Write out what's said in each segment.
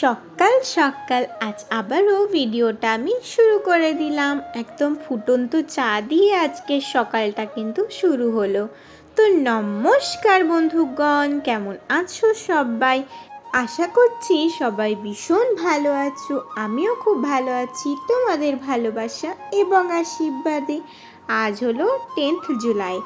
সকাল সকাল। আজ আবারও ভিডিওটা আমি শুরু করে দিলাম। একদম ফুটন্ত চা দিয়ে আজকে সকালটা কিন্তু শুরু হলো। তো নমস্কার বন্ধুগণ, কেমন আছো সবাই? আশা করছি সবাই ভীষণ ভালো আছো, আমিও খুব ভালো আছি, তোমাদের ভালোবাসা এবং আশীর্বাদে। আজ হলো টেন্থ জুলাই।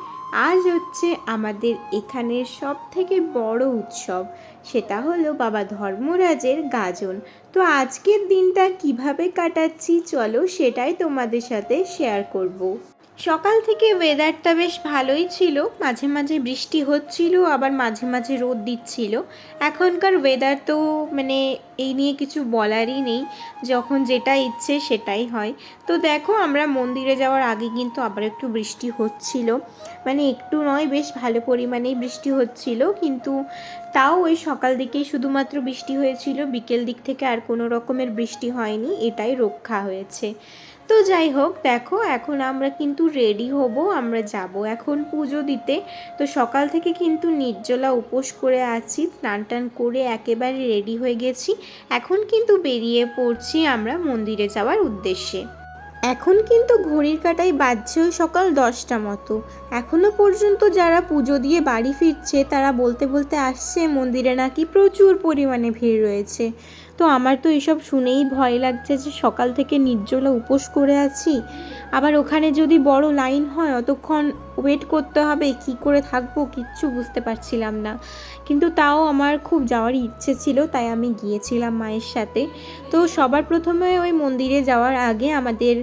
আজ হচ্ছে আমাদের এখানের সব থেকে বড় উৎসব সেটা হলো বাবা ধর্মরাজের গাজন তো আজকের দিনটা কীভাবে কাটাচ্ছি চলো সেটাই তোমাদের সাথে শেয়ার করব। সকাল থেকে ওয়েদারটা বেশ ভালোই ছিল। মাঝে মাঝে বৃষ্টি হচ্ছিল, আবার মাঝে মাঝে রোদ দিচ্ছিল। এখনকার ওয়েদার তো মানে এই নিয়ে কিছু বলারই নেই। যখন যেটা ইচ্ছে সেটাই হয়। তো দেখো, আমরা মন্দিরে যাওয়ার আগে কিন্তু আবার একটু বৃষ্টি হচ্ছিল। মানে একটু নয়, বেশ ভালো পরিমাণেই বৃষ্টি হচ্ছিল। কিন্তু তাও ওই সকাল দিকেই শুধুমাত্র বৃষ্টি হয়েছিল। বিকেল দিক থেকে আর কোনো রকমের বৃষ্টি হয়নি। এটাই রক্ষা হয়েছে। তো যাই হোক, দেখো, এখন আমরা কিন্তু রেডি হব, আমরা যাব এখন পুজো দিতে। তো সকাল থেকে কিন্তু নির্জলা উপোস করে আছি, স্নান টান করে একেবারে রেডি হয়ে গেছি। এখন কিন্তু বেরিয়ে পড়ছি আমরা মন্দিরে যাওয়ার উদ্দেশ্যে। এখন কিন্তু ঘড়ির কাটাই বাজছে ওই সকাল দশটা মতো। এখনও পর্যন্ত যারা পুজো দিয়ে বাড়ি ফিরছে, তারা বলতে বলতে আসছে, মন্দিরে নাকি প্রচুর পরিমাণে ভিড় রয়েছে। তো আমার তো এসব শুনেই ভয় লাগছে যে সকাল থেকে নির্জলা উপোস করে আছি। আবার ওখানে যদি বড় লাইন হয়, অতক্ষণ ওয়েট করতে হবে, কি করে থাকব কিচ্ছু বুঝতে পারছিলাম না। কিন্তু তাও আমার খুব যাওয়ার ইচ্ছে ছিল, তাই আমি গিয়েছিলাম মায়ের সাথে। তো সবার প্রথমে ওই মন্দিরে যাওয়ার আগে আমাদের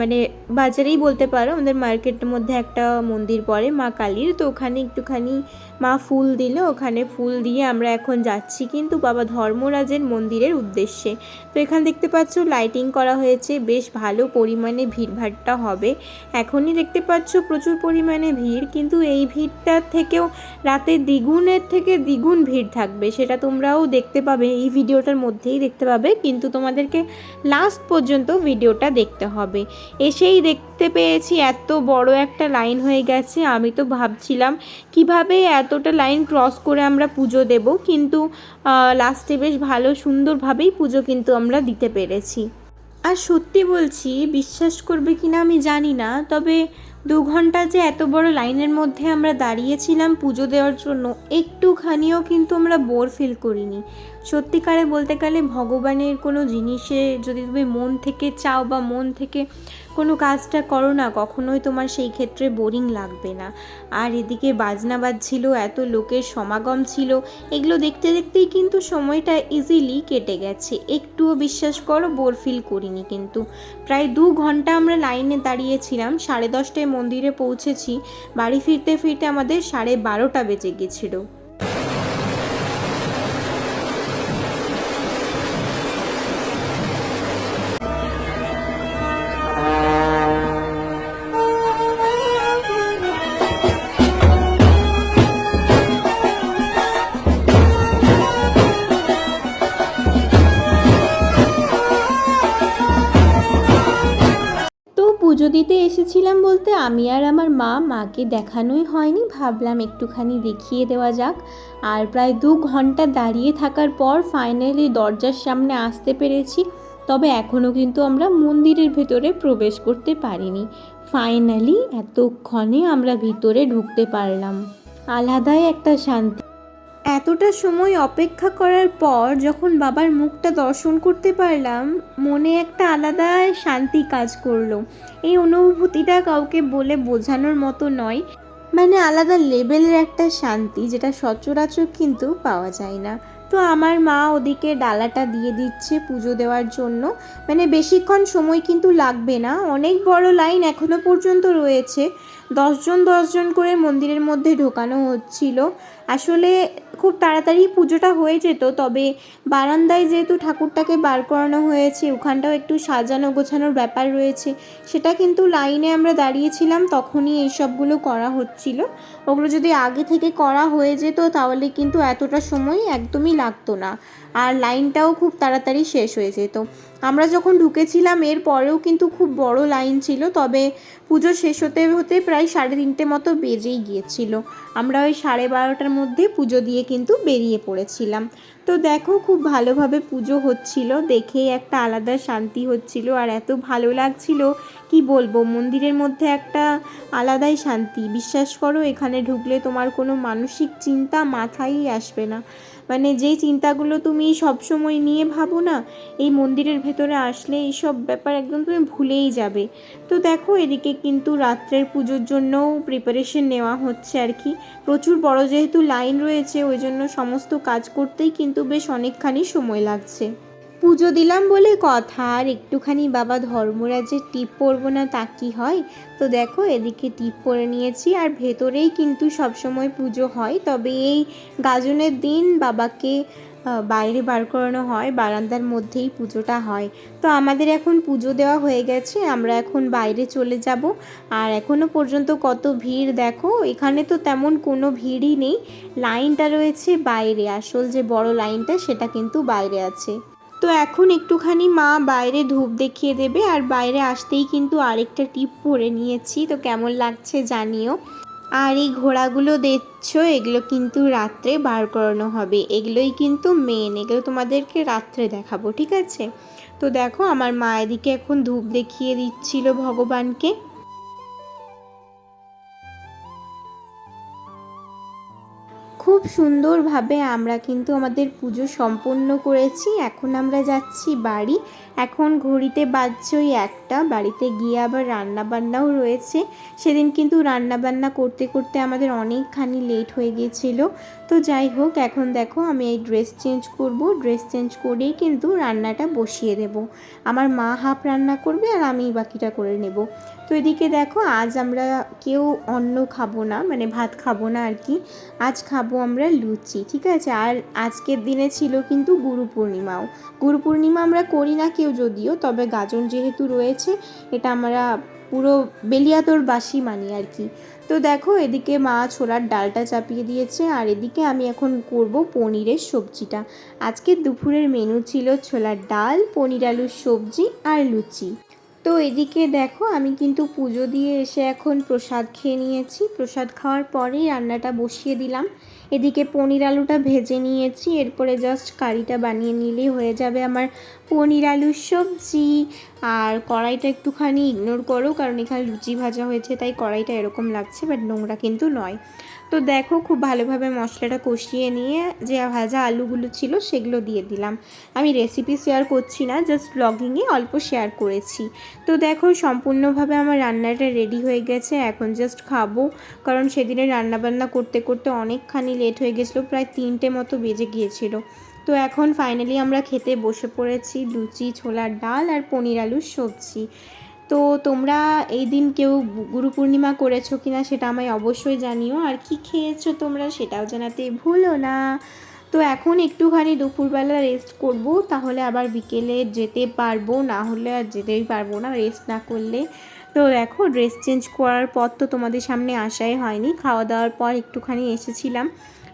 মানে বাজারেই বলতে পারো, আমাদের মার্কেটের মধ্যে একটা মন্দির পড়ে মা কালীর। তো ওখানে একটুখানি মা ফুল দিল ওখানে ফুল দিয়ে আমরা এখন যাচ্ছি। কিন্তু বাবা ধর্মরাজের মন্দিরের উদ্দেশ্যে। তো এখানে দেখতে পাচ্ছ লাইটিং করা হয়েছে, বেশ ভালো পরিমাণে ভিড়ভাট্টা হবে। এখনই দেখতে পাচ্ছ, প্রচুর পরিমাণে ভিড়, কিন্তু এই ভিড়টার থেকেও রাতে দ্বিগুণের থেকে দ্বিগুণ ভিড় থাকবে। সেটা তোমরাও দেখতে পাবে, এই ভিডিওটার মধ্যেই দেখতে পাবে, কিন্তু তোমাদেরকে লাস্ট পর্যন্ত ভিডিওটা দেখতে হবে। এসেই দেখতে পেয়েছি, এত বড় একটা লাইন হয়ে গেছে। আমি তো ভাবছিলাম, কীভাবে এতটা লাইন ক্রস করে আমরা পুজো দেব, কিন্তু লাস্টে বেশ ভালো সুন্দরভাবেই পুজো কিন্তু আমরা দিতে পেরেছি। আর সত্যি বলছি, বিশ্বাস করবে কি না আমি জানি না, তবে দু ঘণ্টা যে এত বড় লাইনের মধ্যে আমরা দাঁড়িয়েছিলাম পুজো দেওয়ার জন্য, একটুখানিও কিন্তু আমরা বোর ফিল করিনি। সত্যিকারে বলতে গেলে ভগবানের কোনো জিনিসে যদি তুমি মন থেকে চাও বা মন থেকে কোনো কাজটা করো না, কখনোই তোমার সেই ক্ষেত্রে বোরিং লাগবে না। আর এদিকে বাজনা বাজছিল, এত লোকের সমাগম ছিল, এগুলো দেখতে দেখতেই কিন্তু সময়টা ইজিলি কেটে গেছে। একটুও বিশ্বাস করো বোর ফিল করিনি কিন্তু। প্রায় দু ঘণ্টা আমরা লাইনে দাঁড়িয়েছিলাম, সাড়ে দশটায় মন্দিরে পৌঁছেছি, বাড়ি ফিরতে ফিরতে আমাদের সাড়ে বারোটা বেজে গেছিল। এসেছিলাম বলতে আমি আর আমার মা মাকে দেখানোই হয়নি, ভাবলাম একটুখানি দেখিয়ে দেওয়া যাক। আর প্রায় দু ঘণ্টা দাঁড়িয়ে থাকার পর ফাইনালি দরজার সামনে আসতে পেরেছি, তবে এখনও কিন্তু আমরা মন্দিরের ভেতরে প্রবেশ করতে পারিনি। ফাইনালি এতক্ষণে আমরা ভিতরে ঢুকতে পারলাম। আলাদাই একটা শান্তি এতটা সময় অপেক্ষা করার পর যখন বাবার মুখটা দর্শন করতে পারলাম, মনে একটা আলাদা শান্তি কাজ করল। এই অনুভূতিটা কাউকে বলে বোঝানোর মতো নয় মানে আলাদা লেভেলের একটা শান্তি যেটা সচরাচর কিন্তু পাওয়া যায় না। তো আমার মা ওদিকে ডালাটা দিয়ে দিচ্ছে পুজো দেওয়ার জন্য। মানে বেশিক্ষণ সময় কিন্তু লাগবে না, অনেক বড় লাইন এখনও পর্যন্ত রয়েছে। দশজন দশজন করে মন্দিরের মধ্যে ঢোকানো হচ্ছিল। আসলে খুব তাড়াতাড়ি পুজোটা হয়ে যেত, তবে বারান্দায় যেহেতু ঠাকুরটাকে বার করানো হয়েছে, ওখানটাও একটু সাজানো গোছানোর ব্যাপার রয়েছে, সেটা কিন্তু লাইনে আমরা দাঁড়িয়েছিলাম, তখনই এইসবগুলো করা হচ্ছিল। ওগুলো যদি আগে থেকে করা হয়ে যেত, তাহলে কিন্তু এতটা সময় একদমই লাগতো না। আর লাইনটাও খুব তাড়াতাড়ি শেষ হয়ে যেত। আমরা যখন ঢুকেছিলাম, এর পরেও কিন্তু খুব বড় লাইন ছিল, তবে পুজো শেষ হতে হতে প্রায় সাড়ে তিনটে মতো বেজেই গিয়েছিল। আমরা ওই সাড়ে বারোটার মধ্যে পুজো দিয়ে কিন্তু বেরিয়ে পড়েছিলাম। তো দেখো, খুব ভালোভাবে পুজো হচ্ছিল, দেখেই একটা আলাদা শান্তি হচ্ছিল, আর এত ভালো লাগছিল, কি বলব, মন্দিরের মধ্যে একটা আলাদাই শান্তি। বিশ্বাস করো, এখানে ঢুকলে তোমার কোনো মানসিক চিন্তা মাথায় আসবে না। মানে যেই চিন্তাগুলো তুমি সবসময় নিয়ে ভাবো না, এই মন্দিরের ভেতরে আসলে এইসব ব্যাপার একদম তুমি ভুলেই যাবে। তো দেখো এদিকে কিন্তু রাত্রের পুজোর জন্যও প্রিপারেশন নেওয়া হচ্ছে আর কি। প্রচুর বড় যেহেতু লাইন রয়েছে, ওই জন্য সমস্ত কাজ করতেই কিন্তু বেশ অনেকখানি সময় লাগছে। পুজো দিলাম বলে কথা। আর একটুখানি বাবা ধর্মরাজের টিপ পরবো না তা কি হয়? তো দেখো, এদিকে টিপ পরে নিয়েছি আর ভেতরেই কিন্তু সবসময় পুজো হয়। তবে এই গাজনের দিন বাবাকে বাইরে বার করানো হয়, বারান্দার মধ্যেই পুজোটা হয়। তো আমাদের এখন পুজো দেওয়া হয়ে গেছে, আমরা এখন বাইরে চলে যাব। আর এখনও পর্যন্ত কত ভিড় দেখো, এখানে তো তেমন কোনো ভিড়ই নেই। লাইনটা রয়েছে বাইরে, আসল যে বড় লাইনটা সেটা কিন্তু বাইরে আছে। তো এখন একটুখানি মা বাইরে ধূপ দেখিয়ে দেবে আর বাইরে আসতেই কিন্তু আরেকটা টিপ পরে নিয়েছি, তো কেমন লাগছে জানিও। আর এই ঘোড়াগুলো দেখছ, এগুলো কিন্তু রাত্রে বার করানো হবে, এগুলোই কিন্তু মেন এগুলো তোমাদেরকে রাত্রে দেখাবো, ঠিক আছে? তো দেখো আমার মা এদিকে এখন ধূপ দেখিয়ে দিচ্ছিল ভগবানকে। খুব সুন্দরভাবে আমরা কিন্তু আমাদের পুজো সম্পন্ন করেছি। এখন আমরা যাচ্ছি বাড়ি। এখন ঘড়িতে বাজছে ওই একটা। বাড়িতে গিয়ে আবার রান্না বান্নাও রয়েছে। সেদিন কিন্তু রান্না বান্না করতে করতে আমাদের অনেকখানি লেট হয়ে গিয়েছিল তো যাই হোক, এখন দেখো আমি এই ড্রেস চেঞ্জ করব। ড্রেস চেঞ্জ করেই কিন্তু রান্নাটা বসিয়ে দেব। আমার মা হাফ রান্না করবে আর আমি বাকিটা করে নেব। তো এদিকে দেখো, আজ আমরা কেউ অন্ন খাব না মানে ভাত খাব না আর কি। আজ খাব আমরা লুচি, ঠিক আছে? আর আজকের দিনে ছিল কিন্তু গুরু পূর্ণিমাও। গুরু পূর্ণিমা আমরা করি না কেউ যদিও, তবে গাজন যেহেতু রয়েছে, এটা আমরা পুরো বেলিয়াতোর বাসি মানি আর কি। তো দেখো, এদিকে মা ছোলার ডালটা চাপিয়ে দিয়েছে, আর এদিকে আমি এখন করব পনিরের সবজিটা। আজকে দুপুরের মেনু ছিল ছোলার ডাল, পনির আলুর সবজি আর লুচি। তো এদিকে দেখো, আমি কিন্তু পুজো দিয়ে এসে এখন প্রসাদ খেয়ে নিয়েছি। প্রসাদ খাওয়ার পরেই রান্নাটা বসিয়ে দিলাম। এদিকে পনির আলুটা ভেজে নিয়েছি। এরপরে জাস্ট কারিটা বানিয়ে নিলেই হয়ে যাবে আমার পনির আলুর সবজি। আর কড়াইটা একটুখানি ইগনোর করো, কারণ এখানে লুচি ভাজা হয়েছে, তাই কড়াইটা এরকম লাগছে বাট নোংরা কিন্তু নয়। তো দেখো খুব ভালোভাবে মশলাটা কষিয়ে নিয়ে যে ভাজা আলুগুলো ছিল সেগুলো দিয়ে দিলাম। আমি রেসিপি শেয়ার করছি না জাস্ট ব্লগিংয়ে অল্প শেয়ার করেছি। তো দেখো সম্পূর্ণভাবে আমার রান্নাটা রেডি হয়ে গেছে, এখন জাস্ট খাব। কারণ সেদিনে রান্নাবান্না করতে করতে অনেকখানি লেট হয়ে গেছিল, প্রায় তিনটে মতো বেজে গিয়েছিল। তো এখন ফাইনালি আমরা খেতে বসে পড়েছি, লুচি, ছোলার ডাল আর পনির আলুর সবজি। তো তোমরা এই দিন কেউ গুরু পূর্ণিমা করেছ কি না সেটা আমায় অবশ্যই জানিও। আর কি খেয়েছো তোমরা সেটাও জানাতে ভুলো না। তো এখন একটুখানি দুপুরবেলা রেস্ট করব, তাহলে আবার বিকেলে যেতে পারব, না হলে আর যেতেই পারব না রেস্ট না করলে। তো দেখো ড্রেস চেঞ্জ করার পর তো তোমাদের সামনে আসাই হয়নি। খাওয়া দাওয়ার পর একটুখানি এসেছিলাম।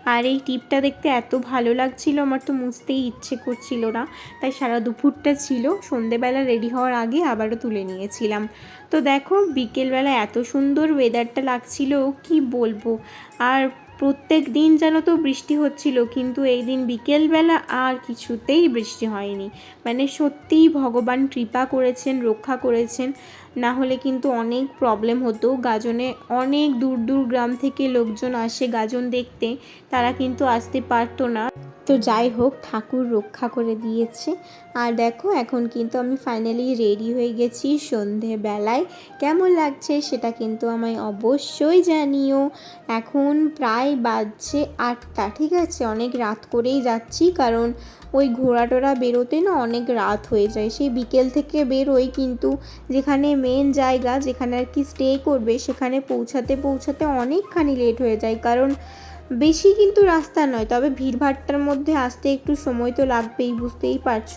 আর এই টিপটা দেখতে এত ভালো লাগছিল, আমার তো মুছতেই ইচ্ছে করছিল না। তাই সারা দুপুরটা ছিল, সন্ধেবেলা রেডি হওয়ার আগে আবারও তুলে নিয়েছিলাম। তো দেখো, বিকেলবেলা এত সুন্দর ওয়েদারটা লাগছিল, কি বলব? আর প্রত্যেক দিন যেন তো বৃষ্টি হচ্ছিল, কিন্তু এই দিন বিকেলবেলা আর কিছুতেই বৃষ্টি হয়নি। মানে সত্যিই ভগবান কৃপা করেছেন, রক্ষা করেছেন। না হলে কিন্তু অনেক প্রবলেম হতো। গাজনে অনেক দূর দূর গ্রাম থেকে লোকজন আসে গাজন দেখতে। তারা কিন্তু আসতে পারতো না। তো যাই হোক, ঠাকুর রক্ষা করে দিয়েছে। আর দেখো, এখন কিন্তু আমি ফাইনালি রেডি হয়ে গেছি সন্ধেবেলায়। কেমন লাগছে সেটা কিন্তু আমায় অবশ্যই জানিও। এখন প্রায় বাজছে আটটা, ঠিক আছে? অনেক রাত করেই যাচ্ছি, কারণ ওই ঘোড়া টোরা বেরোতে না অনেক রাত হয়ে যায়। সেই বিকেল থেকে বেরোই কিন্তু যেখানে মেন জায়গা, যেখানে আর কি স্টে করবে, সেখানে পৌঁছাতে পৌঁছাতে অনেকখানি লেট হয়ে যায়। কারণ বেশি কিন্তু রাস্তা নয়, তবে ভিড়ভাট্টার মধ্যে আসতে একটু সময় তো লাগবেই, বুঝতেই পারছ।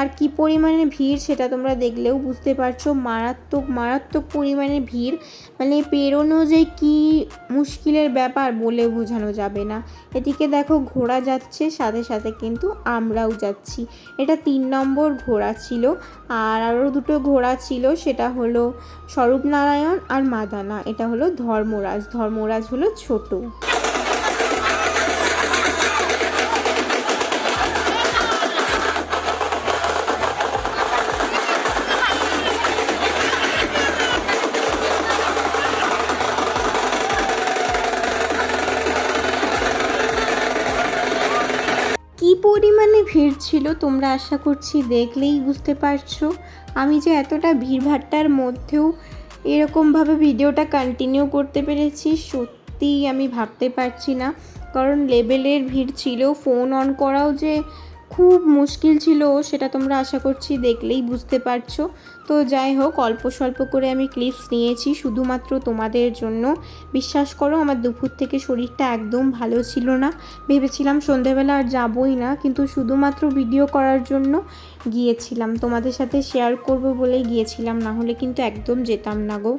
আর কি পরিমাণে ভিড় সেটা তোমরা দেখলেও বুঝতে পারছ। মারাত্মক মারাত্মক পরিমাণে ভিড় মানে পেরোনো যে কি মুশকিলের ব্যাপার বলে বোঝানো যাবে না। এদিকে দেখো ঘোড়া যাচ্ছে, সাথে সাথে কিন্তু আমরাও যাচ্ছি। এটা তিন নম্বর ঘোড়া ছিল, আর আরও দুটো ঘোড়া ছিল, সেটা হলো স্বরূপনারায়ণ আর মাদানা। এটা হলো ধর্মরাজ ধর্মরাজ হলো ছোট। ভিড় ছিল তোমরা আশা করছি দেখলেই বুঝতে পারছ। আমি যে এতটা ভিড়ভাট্টার মধ্যেও এরকমভাবে ভিডিওটা কন্টিনিউ করতে পেরেছি, সত্যিই আমি ভাবতে পারছি না। কারণ লেবেলের ভিড় ছিল ফোন অন করাও যে খুব মুশকিল ছিল, সেটা তোমরা আশা করছি দেখলেই বুঝতে পারছ। তো যাই হোক, অল্প স্বল্প করে আমি ক্লিপস নিয়েছি, শুধুমাত্র তোমাদের জন্য। বিশ্বাস করো, আমার দুপুর থেকে শরীরটা একদম ভালো ছিল না। ভেবেছিলাম সন্ধেবেলা আর যাবই না, কিন্তু শুধুমাত্র ভিডিও করার জন্য গিয়েছিলাম। তোমাদের সাথে শেয়ার করব বলেই গিয়েছিলাম, না হলে কিন্তু একদম যেতাম না গো।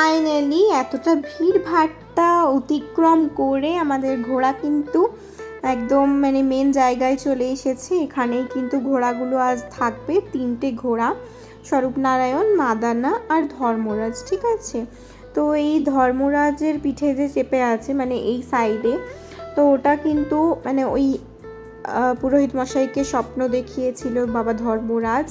ফাইনালি এতটা ভিড় ভাট্টা অতিক্রম করে আমাদের ঘোড়া কিন্তু একদম মানে মেন জায়গায় চলে এসেছে। এখানেই কিন্তু ঘোড়াগুলো আজ থাকবে। তিনটে ঘোড়া, স্বরূপনারায়ণ, মাদানা আর ধর্মরাজ, ঠিক আছে? তো এই ধর্মরাজের পিঠে যে চেপে আছে মানে এই সাইডে তো ওটা কিন্তু মানে ওই পুরোহিত মশাইকে স্বপ্ন দেখিয়েছিল বাবা ধর্মরাজ।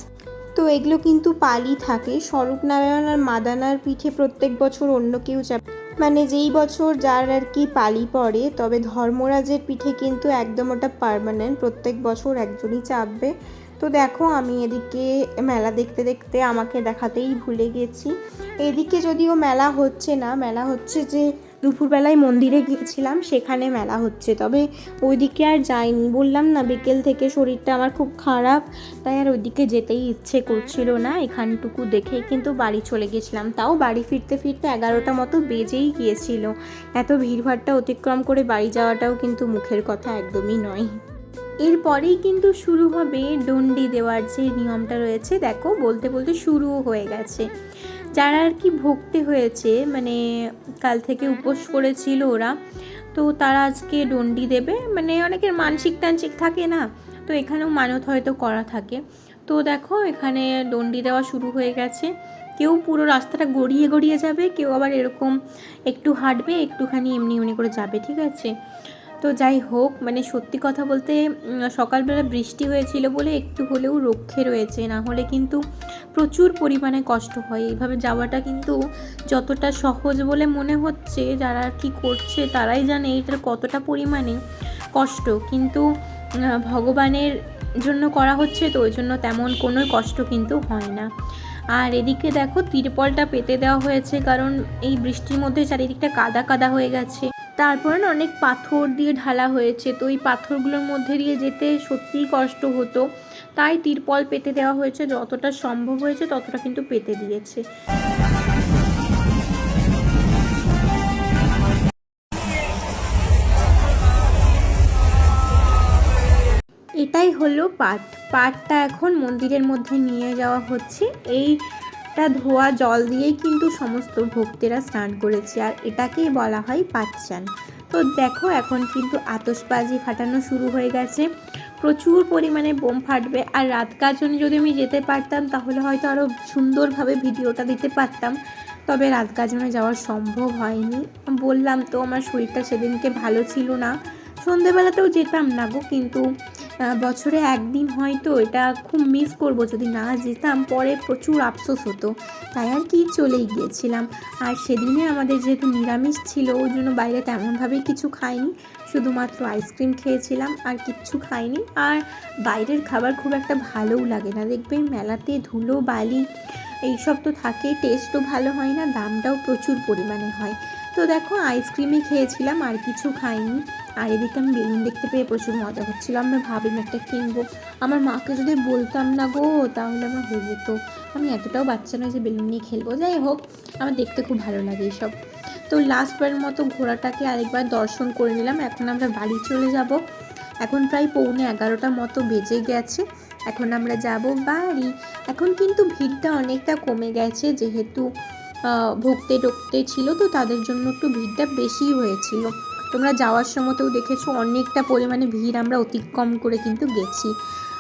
তো এগুলো কিন্তু পালি থাকে। স্বরূপনারায়ণ আর মাদানার পিঠে প্রত্যেক বছর অন্য কেউ যাবে। মানে যেই বছর যার আর কি পালি পড়ে, তবে ধর্মরাজের পিঠে কিন্তু একদম ওটা পারমানেন্ট প্রত্যেক বছর একজনই চাপবে। তো দেখো, আমি এদিকে মেলা দেখতে দেখতে আমাকে দেখাতেই ভুলে গেছি। এদিকে যদিও মেলা হচ্ছে না, মেলা হচ্ছে যে দুপুরবেলায় মন্দিরে গিয়েছিলাম, সেখানে মেলা হচ্ছে। তবে ওইদিকে আর যাইনি। বললাম না, বিকেল থেকে শরীরটা আমার খুব খারাপ, তাই আর ওইদিকে যেতেই ইচ্ছে করছিল না এখানটুকু দেখে। কিন্তু বাড়ি চলে গেছিলাম। তাও বাড়ি ফিরতে ফিরতে এগারোটা মতো বেজেই গিয়েছিল। এত ভিড়ভাট্টা অতিক্রম করে বাড়ি যাওয়াটাও কিন্তু মুখের কথা একদমই নয়। এরপরেই কিন্তু শুরু হবে ডন্ডি দেওয়ার যে নিয়মটা রয়েছে, দেখো, বলতে বলতে শুরুও হয়ে গেছে। যারা আর কি ভক্তি হয়েছে মানে কাল থেকে উপোস করেছিল ওরা, তো তারা আজকে ডন্ডি দেবে। মানে অনেকের মানসিক টানসিক থাকে না, তো এখানেও মানত হয়তো করা থাকে। তো দেখো, এখানে ডন্ডি দেওয়া শুরু হয়ে গেছে। কেউ পুরো রাস্তাটা গড়িয়ে গড়িয়ে যাবে, কেউ আবার এরকম একটু হাঁটবে, একটুখানি এমনি এমনি করে যাবে, ঠিক আছে? তো যাই হোক মানে সত্যি কথা বলতে সকালবেলা বৃষ্টি হয়েছিল বলে একটু হলেও রক্ষে রয়েছে। না হলে কিন্তু প্রচুর পরিমাণে কষ্ট হয়। এইভাবে যাওয়াটা কিন্তু যতটা সহজ বলে মনে হচ্ছে, যারা কি করছে তারাই জানে এটার কতটা পরিমাণে কষ্ট। কিন্তু ভগবানের জন্য করা হচ্ছে তো, ওই জন্য তেমন কোনো কষ্ট কিন্তু হয় না। আর এদিকে দেখো, তিরপলটা পেতে দেওয়া হয়েছে, কারণ এই বৃষ্টির মধ্যে চারিদিকটা কাদা কাদা হয়ে গেছে। তারপরে না অনেক পাথর দিয়ে ঢালা হয়েছে। তো এই পাথরগুলোর মধ্যে দিয়ে যেতে সত্যিই কষ্ট হতো। তাই তিরপল পেতে দেওয়া হয়েছে। যতটা সম্ভব হয়েছে ততটা কিন্তু পেতে দিয়েছে। এটাই হলো পাট পাটটা এখন মন্দিরের মধ্যে নিয়ে যাওয়া হচ্ছে। এইটা ধোয়া জল দিয়েই কিন্তু সমস্ত ভক্তেরা স্নান করেছে, আর এটাকেই বলা হয় পাট চান তো দেখো, এখন কিন্তু আতসবাজি ফাটানো শুরু হয়ে গেছে। প্রচুর পরিমাণে বোম ফাটবে, আর রাত গাজনে যদি আমি যেতে পারতাম, তাহলে হয়তো আরও সুন্দরভাবে ভিডিওটা দিতে পারতাম। তবে রাত গাজনে যাওয়া সম্ভব হয়নি। বললাম তো, আমার শরীরটা সেদিনকে ভালো ছিল না। সন্ধেবেলাতেও যেতাম না গো, কিন্তু বছরে একদিন হয়তো এটা খুব মিস করব। যদি না যেতাম, পরে প্রচুর আফসোস হতো। তাই আর কি চলেই গিয়েছিলাম। আর সেদিনে আমাদের যেহেতু নিরামিষ ছিল, ওই জন্য বাইরে তেমনভাবেই কিছু খাইনি। শুধুমাত্র আইসক্রিম খেয়েছিলাম আর কিচ্ছু খাইনি। আর বাইরের খাবার খুব একটা ভালোও লাগে না। দেখবে মেলাতে ধুলো, বালি, এইসব তো থাকেই টেস্টও ভালো হয় না, দামটাও প্রচুর পরিমাণে হয়। তো দেখো আইসক্রিমই খেয়েছিলাম, আর কিছু খাইনি। আর এদিকে আমি বেলুন দেখতে পেয়ে প্রচুর মজা হচ্ছিল আমরা ভাবিম একটা কিনবো। আমার মাকে যদি বলতাম না গো, তাহলে আমার হয়ে যেত। আমি এতটাও বাচ্চা নয় যে বেলুন নিয়ে খেলব। যাই হোক, আমার দেখতে খুব ভালো লাগে এইসব। তো লাস্টবারের মতো ঘোড়াটাকে আরেকবার দর্শন করে নিলাম। এখন আমরা বাড়ি চলে যাব। এখন প্রায় পৌনে এগারোটা মতো বেজে গেছে। এখন আমরা যাব বাড়ি। এখন কিন্তু ভিড়টা অনেকটা কমে গেছে, যেহেতু ভুগতে টুকতে ছিল তো তাদের জন্য একটু ভিড়টা বেশি হয়েছিল। তোমরা যাওয়ার সময়তেও দেখেছ অনেকটা পরিমাণে ভিড় আমরা অতিক্রম করে কিন্তু গেছি।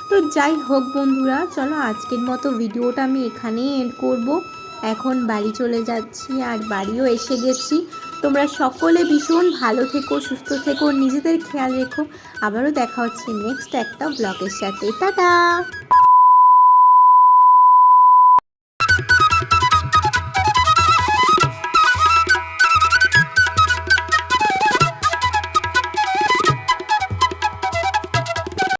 তো যাই হোক বন্ধুরা, চলো আজকের মতো ভিডিওটা আমি এখানেই এন্ড করব। এখন বাড়ি চলে যাচ্ছি আর বাড়িও এসে গেছি। তোমরা সকলে ভীষণ ভালো থেকো, সুস্থ থেকো, নিজেদের খেয়াল রেখো। আবারও দেখা হচ্ছে নেক্সট একটা ব্লগের সাথে। টাটা!